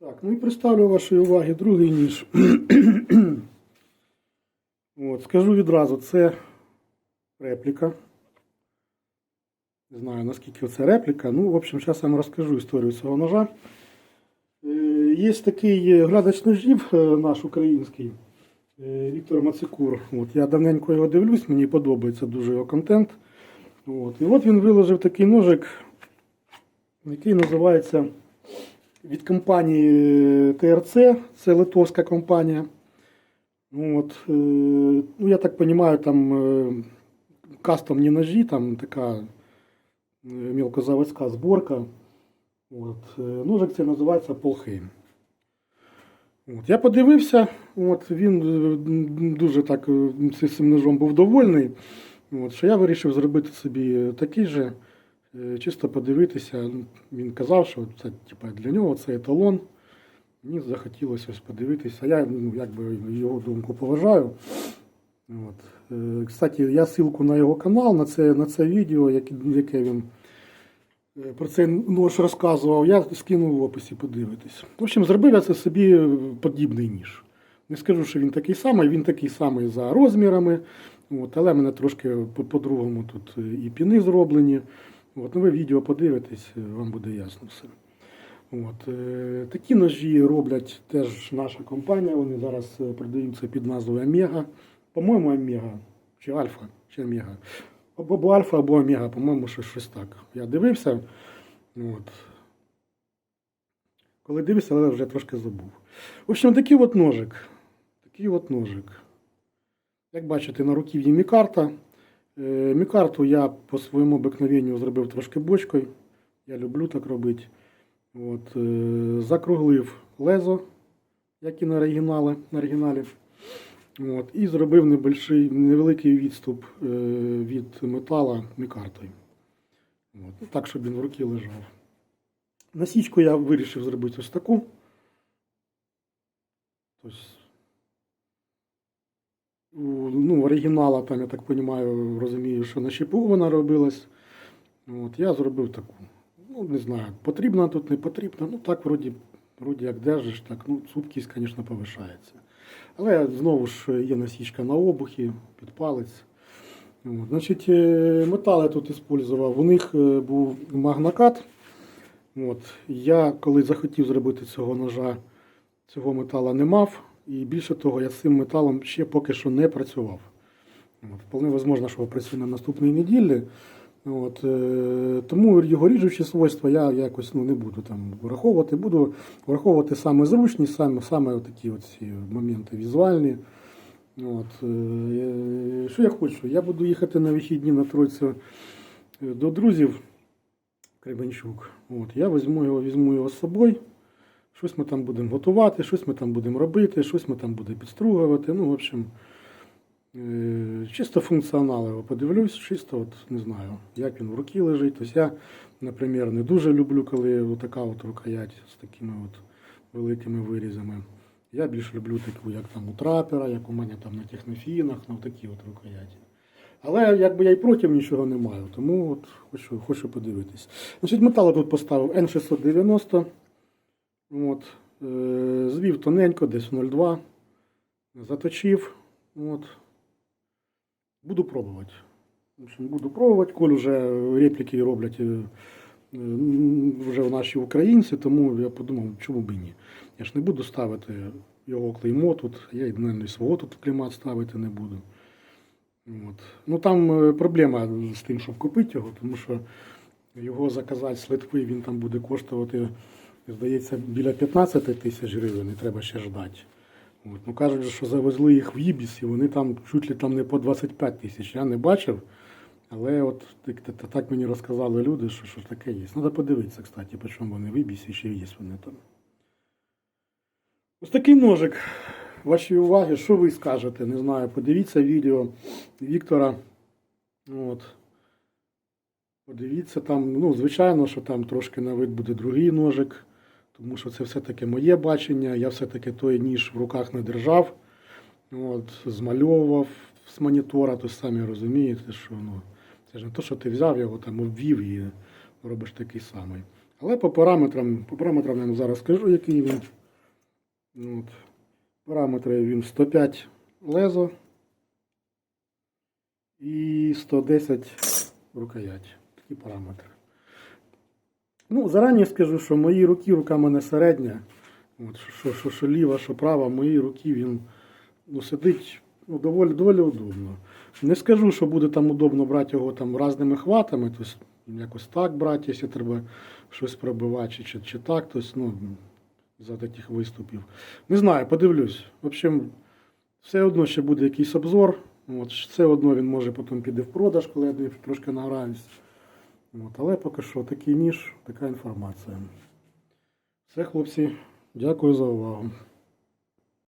Так, ну і представлю вашій увазі другий ніж. От, скажу відразу, це репліка. Не знаю, наскільки це репліка. Ну, в общем, зараз я вам розкажу історію цього ножа. Е, Є такий глядач ножів е, наш український е, Віктор Мацикур. От, я давненько його дивлюсь, мені подобається дуже його контент. От, і от він виложив такий ножик, який називається від компанії ТРЦ, це литовська компанія. Ну, от, е, ну, я так розумію, там е, кастомні ножі, там така е, мілкозаводська зборка. От, е, ножик це називається Полхейм. От, я подивився, от, він е, дуже так е, цим ножом був довольний. От, що я вирішив зробити собі такий же, е, чисто подивитися. Ну, Він казав, що це типа, для нього це еталон. Мені захотілося подивитися. Я ну, якби його думку поважаю. От. Е, Кстати, я ссылку на його канал, на це, на це відео, яке, він е, про цей нож розказував, я скинув в описі подивитись. В общем, зробив я це собі подібний ніж. Не скажу, що він такий самий, він такий самий за розмірами. От, але в мене трошки по-другому тут і піни зроблені. От, ну, ви відео подивитесь, вам буде ясно все. От, е, такі ножі роблять теж наша компанія. Вони зараз е, продаються під назвою Омега. По-моєму, Омега. Чи Альфа, чи Омега. Або Альфа, або Омега, по-моєму, щось так. Я дивився. От. Коли дивився, але вже трошки забув. В общем, такий от ножик. Такий от ножик. Як бачите, на руків'ї мікарта. Е, Мікарту я по своєму обикновенню зробив трошки бочкою. Я люблю так робити. От, е, закруглив лезо, як і на оригіналі. На оригіналі. От, і зробив небольший, невеликий відступ е, від метала мікартою. От, так, щоб він в руці лежав. Насічку я вирішив зробити ось таку. У, ну, оригінала, там, я так розумію, розумію, що на вона робилась. От, я зробив таку. Ну, не знаю, потрібна тут, не потрібна. Ну так, вроді, вроді як держиш, так, ну, цупкість, звісно, повишається. Але знову ж є насічка на обухі, під палець. От, значить, е, метал тут використовував. У них е, був магнокат. От, я, коли захотів зробити цього ножа, цього метала не мав. І більше того, я з цим металом ще поки що не працював. От, вполне можливо, що працюю на наступній неділі. От, е, тому його ріжучі свойства я якось ну, не буду там враховувати. Буду враховувати саме зручність, саме, саме такі ці моменти візуальні. От, е, що я хочу? Я буду їхати на вихідні на тройцю е, до друзів Кременчук. От, я візьму його, візьму його з собою. Щось ми там будемо готувати, щось ми там будемо робити, щось ми там будемо підстругувати. Ну, в общем, е, чисто функціонал подивлюсь, чисто от, не знаю, як він в руці лежить. Тобто я, наприклад, не дуже люблю, коли така от рукоять з такими от великими вирізами. Я більш люблю таку, як там у трапера, як у мене там на технофінах, ну такі от рукояті. Але якби я й проти нічого не маю, тому от хочу, хочу подивитись. Значить, метал тут поставив N690. От, е, звів тоненько, десь 0,2. Заточив. От. Буду пробувати. В общем, буду пробувати, коль вже репліки роблять е, е, вже наші українці, тому я подумав, чому б ні. Я ж не буду ставити його клеймо тут, я і свого тут клейма ставити не буду. От. Ну там проблема з тим, щоб купити його, тому що його заказати з Литви, він там буде коштувати, здається, біля 15 тисяч гривень, і треба ще ждати. От. Ну кажуть, що завезли їх в Ібіс, і вони там чуть ли там не по 25 тисяч. Я не бачив. Але от так, мені розказали люди, що, що таке є. Треба подивитися, кстати, по чому вони в Ібісі, ще є вони там. Ось такий ножик. Ваші уваги, що ви скажете? Не знаю, подивіться відео Віктора. От. Подивіться там, ну, звичайно, що там трошки на вид буде другий ножик, тому що це все-таки моє бачення. Я все-таки той ніж в руках не держав. От, змальовував з монітора, то самі розумієте, що ну, це ж не то, що ти взяв його там обвів і робиш такий самий. Але по параметрам, по параметрам я вам зараз скажу, який він. От. Параметри він 105 лезо і 110 рукоять. Такі параметри. Ну, зарані скажу, що мої руки, рука мене середня. От, що, що, що, ліва, що права, мої руки він ну, сидить ну, доволі, доволі удобно. Не скажу, що буде там удобно брати його там різними хватами, тобто якось так брати, якщо треба щось пробивати, чи, чи, чи так, тобто, ну, за таких виступів. Не знаю, подивлюсь. В общем, все одно ще буде якийсь обзор. От, все одно він може потім піде в продаж, коли я трошки награюсь. От, але поки що такий ніж, така інформація. Все, хлопці, дякую за увагу.